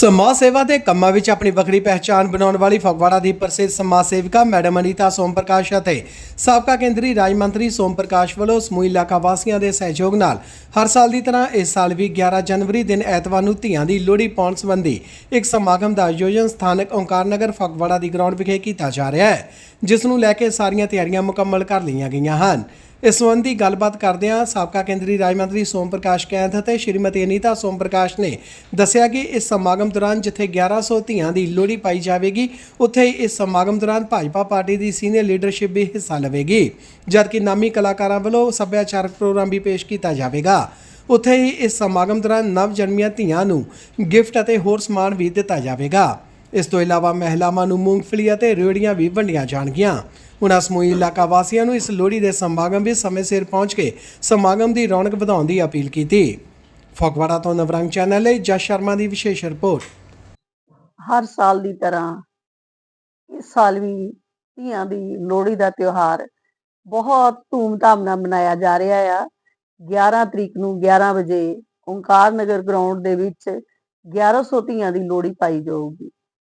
ਸਮਾਜ ਸੇਵਾ ਦੇ ਕੰਮਾਂ ਵਿੱਚ ਆਪਣੀ ਵੱਖਰੀ ਪਹਿਚਾਣ ਬਣਾਉਣ ਵਾਲੀ ਫਗਵਾੜਾ ਦੀ ਪ੍ਰਸਿੱਧ ਸਮਾਜ ਸੇਵਿਕਾ ਮੈਡਮ ਅਨੀਤਾ ਸੋਮ ਪ੍ਰਕਾਸ਼ ਅਤੇ ਸਾਬਕਾ ਕੇਂਦਰੀ ਰਾਜ ਮੰਤਰੀ ਸੋਮ ਪ੍ਰਕਾਸ਼ ਵੱਲੋਂ ਸਮੂਹ ਇਲਾਕਾ ਵਾਸੀਆਂ ਦੇ ਸਹਿਯੋਗ ਨਾਲ ਹਰ ਸਾਲ ਦੀ ਤਰ੍ਹਾਂ ਇਸ ਸਾਲ ਵੀ 11 ਜਨਵਰੀ ਦਿਨ ਐਤਵਾਰ ਨੂੰ ਧੀਆਂ ਦੀ ਲੋਹੜੀ ਪਾਉਣ ਸੰਬੰਧੀ ਇੱਕ ਸਮਾਗਮ ਦਾ ਆਯੋਜਨ ਸਥਾਨਕ ਓਂਕਾਰ ਨਗਰ ਫਗਵਾੜਾ ਦੀ ਗਰਾਊਂਡ ਵਿਖੇ ਕੀਤਾ ਜਾ ਰਿਹਾ ਹੈ, ਜਿਸ ਨੂੰ ਲੈ ਕੇ ਸਾਰੀਆਂ ਤਿਆਰੀਆਂ ਮੁਕੰਮਲ ਕਰ ਲਈਆਂ ਗਈਆਂ ਹਨ। ਇਸ ਸੰਬੰਧੀ ਗੱਲਬਾਤ ਕਰਦਿਆਂ ਸਾਬਕਾ ਕੇਂਦਰੀ ਰਾਜ ਮੰਤਰੀ ਸੋਮ ਪ੍ਰਕਾਸ਼ ਕੈਂਥ ਅਤੇ ਸ਼੍ਰੀਮਤੀ ਅਨੀਤਾ ਸੋਮ ਪ੍ਰਕਾਸ਼ ਨੇ ਦੱਸਿਆ ਕਿ ਇਸ ਸਮਾਗਮ ਦੌਰਾਨ ਜਿੱਥੇ 1100 ਧੀਆਂ ਦੀ ਲੋਹੜੀ ਪਾਈ ਜਾਵੇਗੀ, ਉੱਥੇ ਹੀ ਇਸ ਸਮਾਗਮ ਦੌਰਾਨ ਭਾਜਪਾ ਪਾਰਟੀ ਦੀ ਸੀਨੀਅਰ ਲੀਡਰਸ਼ਿਪ ਵੀ ਹਿੱਸਾ ਲਵੇਗੀ, ਜਦਕਿ ਨਾਮੀ ਕਲਾਕਾਰਾਂ ਵੱਲੋਂ ਸੱਭਿਆਚਾਰਕ ਪ੍ਰੋਗਰਾਮ ਵੀ ਪੇਸ਼ ਕੀਤਾ ਜਾਵੇਗਾ। ਉੱਥੇ ਹੀ ਇਸ ਸਮਾਗਮ ਦੌਰਾਨ ਨਵ ਜਨਮੀਆਂ ਧੀਆਂ ਨੂੰ ਗਿਫਟ ਅਤੇ ਹੋਰ ਸਮਾਨ ਵੀ ਦਿੱਤਾ ਜਾਵੇਗਾ। ਇਸ ਤੋਂ ਇਲਾਵਾ ਮਹਿਲਾਵਾਂ ਨੂੰ ਮੂੰਗਫਲੀ ਅਤੇ ਰੇੜੀਆਂ ਵੀ ਵੰਡੀਆਂ ਜਾਣਗੀਆਂ। ਉਨ੍ਹਾਂ ਸਮੂਹੀ ਇਲਾਕਾ ਵਾਸੀਆਂ ਨੂੰ ਇਸ ਲੋਹੜੀ ਦੇ ਸਮਾਗਮ ਵਿੱਚ ਸਮੇਂ ਸਿਰ ਪਹੁੰਚ ਕੇ ਸਮਾਗਮ ਦੀ ਰੌਣਕ ਵਧਾਉਣ ਦੀ ਅਪੀਲ ਕੀਤੀ। ਫਗਵਾੜਾ ਤੋਂ ਨਵਰੰਗ ਚੈਨਲ ਲਈ ਜਸ ਸ਼ਰਮਾ ਦੀ ਵਿਸ਼ੇਸ਼ ਰਿਪੋਰਟ। ਹਰ ਸਾਲ ਦੀ ਤਰ੍ਹਾਂ ਇਸ ਸਾਲ ਵੀ ਧੀਆਂ ਦੀ ਲੋਹੜੀ ਦਾ ਤਿਉਹਾਰ ਬਹੁਤ ਧੂਮਧਾਮ ਨਾਲ ਮਨਾਇਆ ਜਾ ਰਿਹਾ ਆ। 11 ਤਰੀਕ ਨੂੰ 11 ਵਜੇ ਓਂਕਾਰ ਨਗਰ ਗਰਾਊਂਡ ਦੇ ਵਿੱਚ 1100 ਧੀਆਂ ਦੀ ਲੋਹੜੀ ਪਾਈ ਜਾਊਗੀ।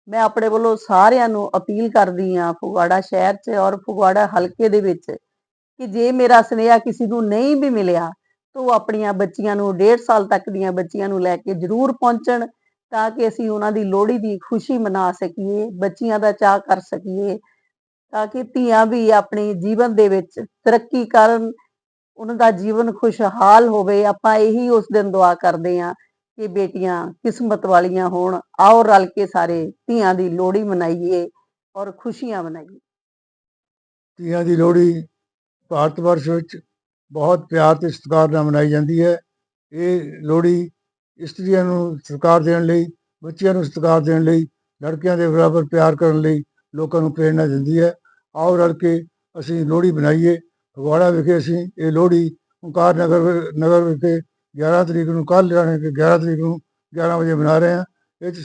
ਮੈਂ ਆਪਣੇ ਵੱਲੋਂ ਸਾਰਿਆਂ ਨੂੰ ਅਪੀਲ ਕਰਦੀ ਆ ਫਗਵਾੜਾ ਸ਼ਹਿਰ 'ਚ ਔਰ ਫਗਵਾੜਾ ਹਲਕੇ ਦੇ ਵਿੱਚ ਕਿ ਜੇ ਮੇਰਾ ਸੁਨੇਹਾ ਕਿਸੇ ਨੂੰ ਨਹੀਂ ਵੀ ਮਿਲਿਆ, ਤਾਂ ਉਹ ਆਪਣੀਆਂ ਬੱਚੀਆਂ ਨੂੰ 1.5 ਸਾਲ ਤੱਕ ਦੀਆਂ ਬੱਚੀਆਂ ਨੂੰ ਲੈ ਕੇ ਜ਼ਰੂਰ ਪਹੁੰਚਣ ਤਾਂ ਕਿ ਅਸੀਂ ਉਹਨਾਂ ਦੀ ਲੋਹੜੀ ਦੀ ਖੁਸ਼ੀ ਮਨਾ ਸਕੀਏ, ਬੱਚੀਆਂ ਦਾ ਚਾਅ ਕਰ ਸਕੀਏ ਤਾਂ ਕਿ ਧੀਆਂ ਵੀ ਆਪਣੇ ਜੀਵਨ ਦੇ ਵਿੱਚ ਤਰੱਕੀ ਕਰਨ, ਉਹਨਾਂ ਦਾ ਜੀਵਨ ਖੁਸ਼ਹਾਲ ਹੋਵੇ। ਆਪਾਂ ਇਹੀ ਉਸ ਦਿਨ ਦੁਆ ਕਰਦੇ ਹਾਂ ਕਿ ਬੇਟੀਆਂ ਕਿਸਮਤ ਵਾਲੀਆਂ ਹੋਣ, ਆਓ ਰਲ ਕੇ ਸਾਰੇ ਧੀਆਂ ਦੀ ਲੋਹੜੀ ਮਨਾਈਏ ਔਰ ਖੁਸ਼ੀਆਂ ਮਨਾਈਏ। ਤੀਆਂ ਦੀ ਲੋਹੜੀ ਭਾਰਤ ਵਰਸ਼ ਵਿੱਚ ਬਹੁਤ ਪਿਆਰ ਤੇ ਸਤਿਕਾਰ ਨਾਲ ਮਨਾਈ ਜਾਂਦੀ ਹੈ। ਇਹ ਲੋਹੜੀ ਇਸਤਰੀਆਂ ਨੂੰ ਸਤਿਕਾਰ ਦੇਣ ਲਈ, ਬੱਚਿਆਂ ਨੂੰ ਸਤਿਕਾਰ ਦੇਣ ਲਈ, ਲੜਕਿਆਂ ਦੇ ਬਰਾਬਰ ਪਿਆਰ ਕਰਨ ਲਈ ਲੋਕਾਂ ਨੂੰ ਪ੍ਰੇਰਣਾ ਦਿੰਦੀ ਹੈ। ਆਓ ਰਲ ਕੇ ਅਸੀਂ ਲੋਹੜੀ ਬਣਾਈਏ ਫਗਵਾੜਾ ਵਿਖੇ ਅਸੀਂ ਇਹ ਲੋਹੜੀ ਓਂਕਾਰ ਨਗਰ ਨਗਰ ਵਿਖੇ 11 ਤਰੀਕ ਨੂੰ ਕੱਲ੍ਹ ਜਾਣੇ ਕਿ 11 ਤਰੀਕ ਨੂੰ 11 ਵਜੇ ਮਨਾ ਰਹੇ ਹਾਂ। ਇਹ 'ਚ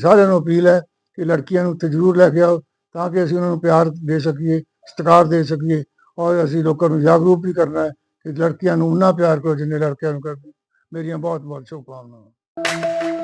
ਸਾਰਿਆਂ ਨੂੰ ਅਪੀਲ ਹੈ ਕਿ ਲੜਕੀਆਂ ਨੂੰ ਉੱਥੇ ਜ਼ਰੂਰ ਲੈ ਕੇ ਆਓ ਤਾਂ ਕਿ ਅਸੀਂ ਉਹਨਾਂ ਨੂੰ ਪਿਆਰ ਦੇ ਸਕੀਏ, ਸਤਿਕਾਰ ਦੇ ਸਕੀਏ ਔਰ ਅਸੀਂ ਲੋਕਾਂ ਨੂੰ ਜਾਗਰੂਕ ਵੀ ਕਰਨਾ ਹੈ ਕਿ ਲੜਕੀਆਂ ਨੂੰ ਉਨਾ ਪਿਆਰ ਕਰੋ ਜਿੰਨੇ ਲੜਕਿਆਂ ਨੂੰ ਕਰਦੇ। ਮੇਰੀਆਂ ਬਹੁਤ ਬਹੁਤ ਸ਼ੁਭਕਾਮਨਾਵਾਂ।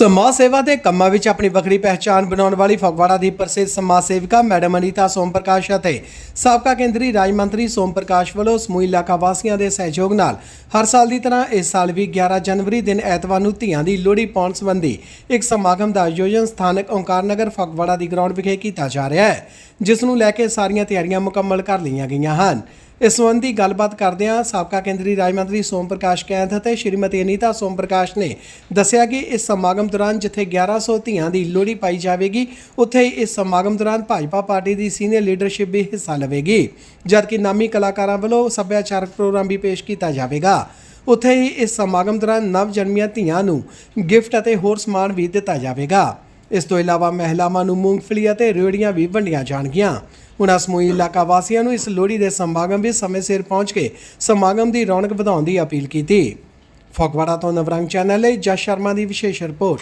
ਸਮਾਜ ਸੇਵਾ ਦੇ ਕੰਮਾਂ ਵਿੱਚ ਆਪਣੀ ਵੱਖਰੀ ਪਹਿਚਾਣ ਬਣਾਉਣ ਵਾਲੀ ਫਗਵਾੜਾ ਦੀ ਪ੍ਰਸਿੱਧ ਸਮਾਜ ਸੇਵਿਕਾ ਮੈਡਮ ਅਨੀਤਾ ਸੋਮ ਪ੍ਰਕਾਸ਼ ਅਤੇ ਸਾਬਕਾ ਕੇਂਦਰੀ ਰਾਜ ਮੰਤਰੀ ਸੋਮ ਪ੍ਰਕਾਸ਼ ਵੱਲੋਂ ਸਮੂਹ ਇਲਾਕਾ ਵਾਸੀਆਂ ਦੇ ਸਹਿਯੋਗ ਨਾਲ ਹਰ ਸਾਲ ਦੀ ਤਰ੍ਹਾਂ ਇਸ ਸਾਲ ਵੀ 11 ਜਨਵਰੀ ਦਿਨ ਐਤਵਾਰ ਨੂੰ ਧੀਆਂ ਦੀ ਲੋਹੜੀ ਪਾਉਣ ਸੰਬੰਧੀ ਇੱਕ ਸਮਾਗਮ ਦਾ ਆਯੋਜਨ ਸਥਾਨਕ ਓਂਕਾਰ ਨਗਰ ਫਗਵਾੜਾ ਦੀ ਗਰਾਊਂਡ ਵਿਖੇ ਕੀਤਾ ਜਾ ਰਿਹਾ ਹੈ, ਜਿਸ ਨੂੰ ਲੈ ਕੇ ਸਾਰੀਆਂ ਤਿਆਰੀਆਂ ਮੁਕੰਮਲ ਕਰ ਲਈਆਂ ਗਈਆਂ ਹਨ। ਇਸ ਸੰਬੰਧੀ ਗੱਲਬਾਤ ਕਰਦਿਆਂ ਸਾਬਕਾ ਕੇਂਦਰੀ ਰਾਜ ਮੰਤਰੀ ਸੋਮ ਪ੍ਰਕਾਸ਼ ਕੈਂਥ ਅਤੇ ਸ਼੍ਰੀਮਤੀ ਅਨੀਤਾ ਸੋਮ ਪ੍ਰਕਾਸ਼ ਨੇ ਦੱਸਿਆ ਕਿ ਇਸ ਸਮਾਗਮ ਦੌਰਾਨ ਜਿੱਥੇ 1100 ਧੀਆਂ ਦੀ ਲੋਹੜੀ ਪਾਈ ਜਾਵੇਗੀ, ਉੱਥੇ ਹੀ ਇਸ ਸਮਾਗਮ ਦੌਰਾਨ ਭਾਜਪਾ ਪਾਰਟੀ ਦੀ ਸੀਨੀਅਰ ਲੀਡਰਸ਼ਿਪ ਵੀ ਹਿੱਸਾ ਲਵੇਗੀ, ਜਦਕਿ ਨਾਮੀ ਕਲਾਕਾਰਾਂ ਵੱਲੋਂ ਸੱਭਿਆਚਾਰਕ ਪ੍ਰੋਗਰਾਮ ਵੀ ਪੇਸ਼ ਕੀਤਾ ਜਾਵੇਗਾ। ਉੱਥੇ ਹੀ ਇਸ ਸਮਾਗਮ ਦੌਰਾਨ ਨਵ ਜਨਮੀਆਂ ਧੀਆਂ ਨੂੰ ਗਿਫਟ ਅਤੇ ਹੋਰ ਸਮਾਨ ਵੀ ਦਿੱਤਾ ਜਾਵੇਗਾ। ਇਸ ਤੋਂ ਇਲਾਵਾ ਮਹਿਲਾਵਾਂ ਨੂੰ ਮੂੰਗਫਲੀ ਅਤੇ ਰੇੜੀਆਂ ਵੀ ਵੰਡੀਆਂ ਜਾਣਗੀਆਂ। ਉਨ੍ਹਾਂ ਸਮੂਹੀ ਇਲਾਕਾ ਵਾਸੀਆਂ ਨੂੰ ਇਸ ਲੋਹੜੀ ਦੇ ਸਮਾਗਮ ਵਿੱਚ ਸਮੇਂ ਸਿਰ ਪਹੁੰਚ ਕੇ ਸਮਾਗਮ ਦੀ ਰੌਣਕ ਵਧਾਉਣ ਦੀ ਅਪੀਲ ਕੀਤੀ। ਫਗਵਾੜਾ ਤੋਂ ਨਵਰੰਗ ਚੈਨਲ ਲਈ ਜਸ ਸ਼ਰਮਾ ਦੀ ਵਿਸ਼ੇਸ਼ ਰਿਪੋਰਟ।